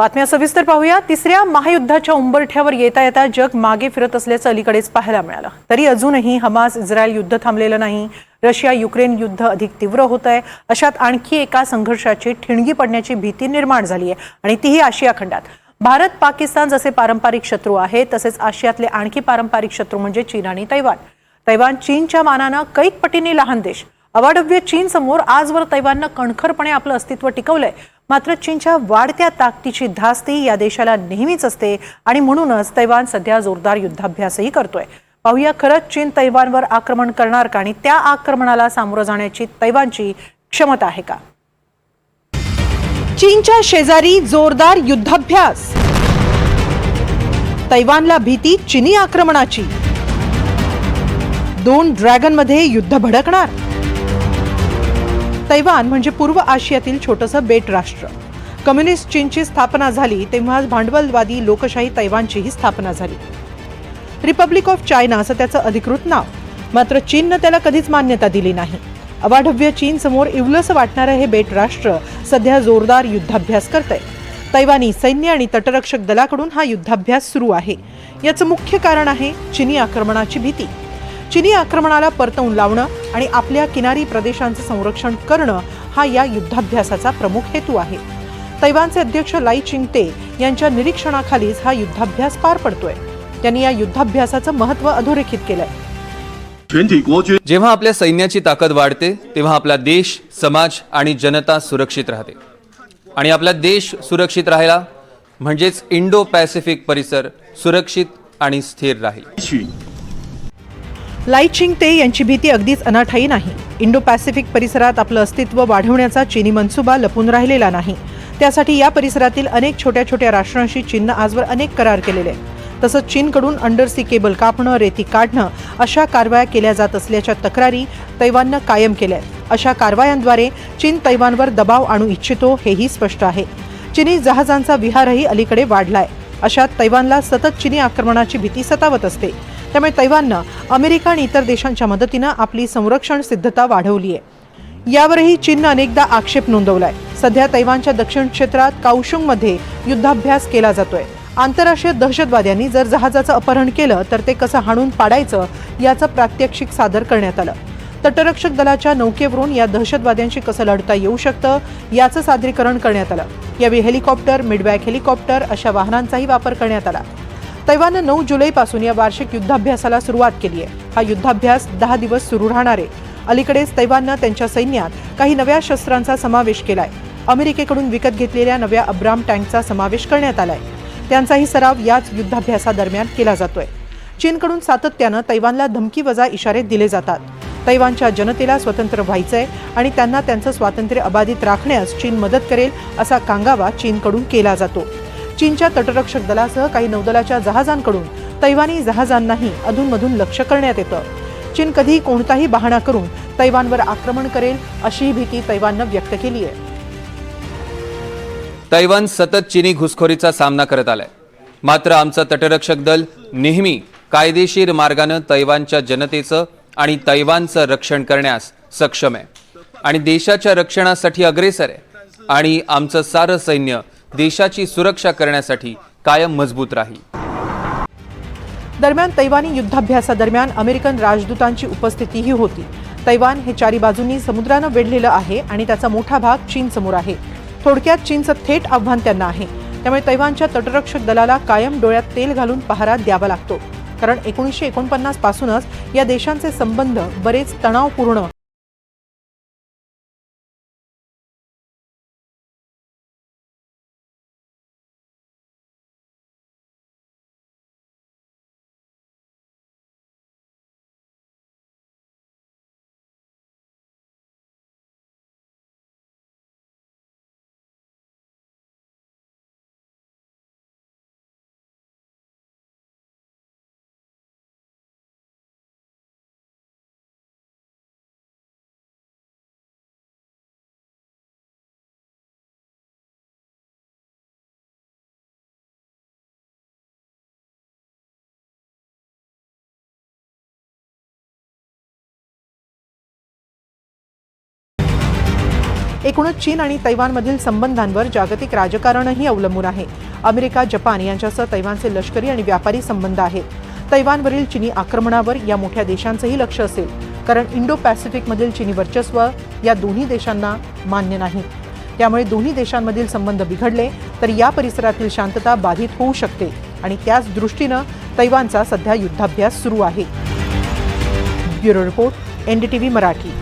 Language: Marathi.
बातम्या सविस्तर पाहूया. तिसऱ्या महायुद्धाच्या उंबरठ्यावर येता येता जग मागे फिरत असल्याचं अलीकडेच पाहायला मिळालं. तरी अजूनही हमास इस्रायल युद्ध थांबलेलं नाही. रशिया युक्रेन युद्ध अधिक तीव्र होत आहे अशात आणखी एका संघर्षाची ठिणगी पडण्याची भीती निर्माण झाली आहे आणि तीही आशिया खंडात. भारत पाकिस्तान जसे पारंपरिक शत्रू आहेत तसेच आशियातले आणखी पारंपरिक शत्रू म्हणजे चीन आणि तैवान. तैवान चीनच्या मानानं कैक पटीने लहान देश. अवाढव्य चीन समोर आजवर तैवाननं कणखरपणे आपलं अस्तित्व टिकवलंय. मात्र चीनच्या वाढत्या ताकदीची धास्ती या देशाला नेहमीच असते आणि म्हणूनच तैवान सध्या जोरदार युद्धाभ्यासही करतोय. पाहूया खरंच चीन तैवानवर आक्रमण करणार का आणि त्या आक्रमणाला सामोरं जाण्याची तैवानची क्षमता आहे का? चीनच्या शेजारी जोरदार युद्धाभ्यास. तैवानला भीती चिनी आक्रमणाची. दोन ड्रॅगनमध्ये युद्ध भडकणार. तैवान म्हणजे पूर्व आशियातील छोटंसं बेट राष्ट्र. कम्युनिस्ट चीनची स्थापना झाली तेव्हाच भांडवलवादी लोकशाही तैवानचीही स्थापना झाली. रिपब्लिक ऑफ चायना असं त्याचं अधिकृत नाव. मात्र चीननं त्याला कधीच मान्यता दिली नाही. अवाढव्य चीन समोर वाटणारं हे बेट राष्ट्र सध्या जोरदार युद्धाभ्यास करतंय. तैवानी सैन्य आणि तटरक्षक दलाकडून हा युद्धाभ्यास सुरू आहे. याचं मुख्य कारण आहे चिनी आक्रमणाची भीती. चिनी आक्रमणाला परतवून लावणं आणि आपल्या किनारी प्रदेशांचं संरक्षण करणं हा या युद्धाभ्यासाचा प्रमुख हेतू आहे. तैवानचे अध्यक्ष लाई चिंगते यांच्या निरीक्षणाखालीच हा युद्धाभ्यास पार पडतोय. त्यांनी या युद्धाभ्यासाचं महत्त्व अधोरेखित केलंय. जेव्हा आपल्या सैन्याची ताकद वाढते तेव्हा आपला देश समाज आणि जनता सुरक्षित राहते. आणि आपला देश सुरक्षित राहिला म्हणजेच इंडो पॅसिफिक परिसर सुरक्षित आणि स्थिर राहील. 取 लाई चिंगते यांची भीती अगदीच अनाठाई नाही. इंडो पॅसिफिक परिसरात आपलं अस्तित्व वाढवण्याचा चीनी मनसुबा लपून राहिलेला नाही. त्यासाठी या परिसरातील अनेक छोट्या छोट्या राष्ट्रांशी चीननं आजवर अनेक करार केलेले. तसंच चीनकडून अंडरसी केबल कापणं रेती काढणं अशा कारवाया केल्या जात असल्याच्या तक्रारी तैवाननं कायम केल्या आहेत अशा कारवायांद्वारे चीन तैवानवर दबाव आणू इच्छितो हेही स्पष्ट आहे. चिनी जहाजांचा विहारही अलीकडे वाढलाय. अशात तैवानला सतत चिनी आक्रमणाची भीती सतावत असते. त्यामुळे तैवाननं अमेरिका आणि इतर देशांच्या मदतीनं आपली संरक्षण सिद्धता वाढवली आहे यावरही चीननं अनेकदा आक्षेप नोंदवलाय. सध्या तैवानच्या दक्षिण क्षेत्रात काउशुंगमध्ये युद्धाभ्यास केला जातोय. आंतरराष्ट्रीय दहशतवाद्यांनी जर जहाजाचं अपहरण केलं तर ते कसं हाणून पाडायचं याचं प्रात्यक्षिक सादर करण्यात आलं. तटरक्षक दलाच्या नौकेवरून या दहशतवाद्यांशी कसं लढता येऊ शकतं याचं सादरीकरण करण्यात आलं. यावेळी हेलिकॉप्टर मिडबॅक हेलिकॉप्टर अशा वाहनांचाही वापर करण्यात आला. तैवाननं नऊ जुलैपासून या वार्षिक युद्धाभ्यासाला सुरुवात केली आहे हा युद्धाभ्यास दहा दिवस सुरू राहणार. आहे अलीकडेच तैवाननं त्यांच्या सैन्यात काही नव्या शस्त्रांचा समावेश केलाय. अमेरिकेकडून विकत घेतलेल्या नव्या अब्राम टँकचा समावेश करण्यात आलाय. त्यांचाही सराव याच युद्धाभ्यासादरम्यान केला जातोय. चीनकडून सातत्यानं तैवानला धमकी वजा इशारे दिले जातात. तैवानच्या जनतेला स्वतंत्र व्हायचंय आणि त्यांना त्यांचं स्वातंत्र्य अबाधित राखण्यास चीन मदत करेल असा कांगावा चीनकडून केला जातो. चीनच्या तटरक्षक दलासह काही नौदलाच्या जहाजांकडून तैवानी जहाजांनाही अधूनमधून लक्ष करण्यात येतं. चीन कधीही कोणताही बहाणा करून तैवानवर आक्रमण करेल अशी भीती तैवाननं व्यक्त केली आहे. तैवान सतत चिनी घुसखोरीचा सामना करत आलाय. मात्र आमचं तटरक्षक दल नेहमी कायदेशीर मार्गानं तैवानच्या जनतेचं आणि तैवानचं रक्षण करण्यास सक्षम आहे. आणि देशाच्या रक्षणासाठी अग्रेसर आहे. आणि आमचं सारं सैन्य देशाची सुरक्षा करण्यासाठी कायम मजबूत राहील. दरम्यान तैवानी युद्धाभ्यासादरम्यान अमेरिकन राजदूतांची उपस्थितीही होती. तैवान हे चारी बाजूंनी समुद्रानं वेढलेलं आहे आणि त्याचा मोठा भाग चीन समोर आहे. थोडक्यात चीनचं थेट आव्हान त्यांना आहे. त्यामुळे तैवानच्या तटरक्षक दलाला कायम डोळ्यात तेल घालून पहारा द्यावा लागतो. कारण एकोणीसशे एकोणपन्नास पासूनच या देशांचे संबंध बरेच तणावपूर्ण एकूणच चीन आणि तैवानमधील संबंधांवर जागतिक राजकारणही अवलंबून आहे. अमेरिका जपान यांच्यासह तैवानचे लष्करी आणि व्यापारी संबंध आहेत. तैवानवरील चिनी आक्रमणावर या मोठ्या देशांचंही लक्ष असेल कारण इंडो पॅसिफिकमधील चिनी वर्चस्व या दोन्ही देशांना मान्य नाही. त्यामुळे दोन्ही देशांमधील संबंध बिघडले तर या परिसरातील शांतता बाधित होऊ शकते आणि त्याच दृष्टीनं तैवानचा सध्या युद्धाभ्यास सुरू आहे. Bureau report NDTV Marathi.